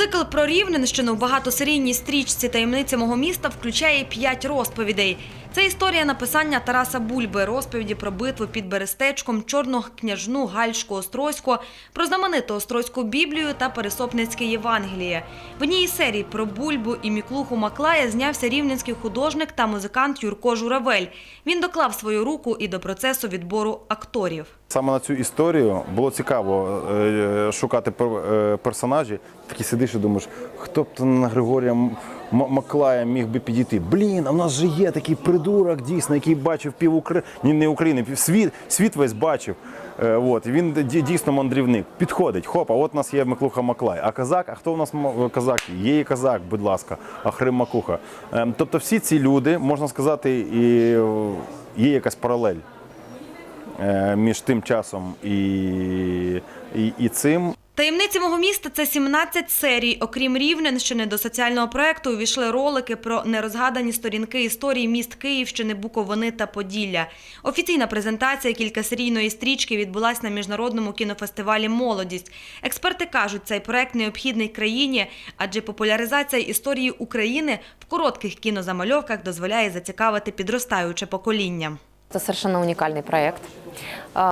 Цикл про Рівненщину в багатосерійній стрічці таємниця мого міста включає п'ять розповідей. Це історія написання Тараса Бульби, розповіді про битву під Берестечком, Чорну княжну Гальшку Острозьку, про знамениту Острозьку Біблію та Пересопницьке Євангеліє. В одній із серій про Бульбу і Міклуху Маклая знявся рівненський художник та музикант Юрко Журавель. Він доклав свою руку і до процесу відбору акторів. Саме на цю історію було цікаво е, шукати пер- е, персонажі. Такий сидиш і думаєш, хто б то на Григорія Маклая міг би підійти. Блін, а в нас же є такий придурок, дійсно, який бачив пів України, не України, пів світ, світ весь бачив. Е, От, він дійсно мандрівник. Підходить, хоп, а от у нас є Миклуха Маклай. А казак, а хто у нас казак? Є і казак, будь ласка, Ахрим Макуха. Ем, Тобто всі ці люди, можна сказати, і е, є якась паралель е, між тим часом і, і, і цим. Таємниці мого міста це 17 серій. Окрім Рівненщини, до соціального проекту увійшли ролики про нерозгадані сторінки історії міст Київщини, Буковини та Поділля. Офіційна презентація кількасерійної стрічки відбулась на міжнародному кінофестивалі Молодість. Експерти кажуть, цей проект необхідний країні, адже популяризація історії України в коротких кінозамальовках дозволяє зацікавити підростаюче покоління. Это совершенно уникальный проект.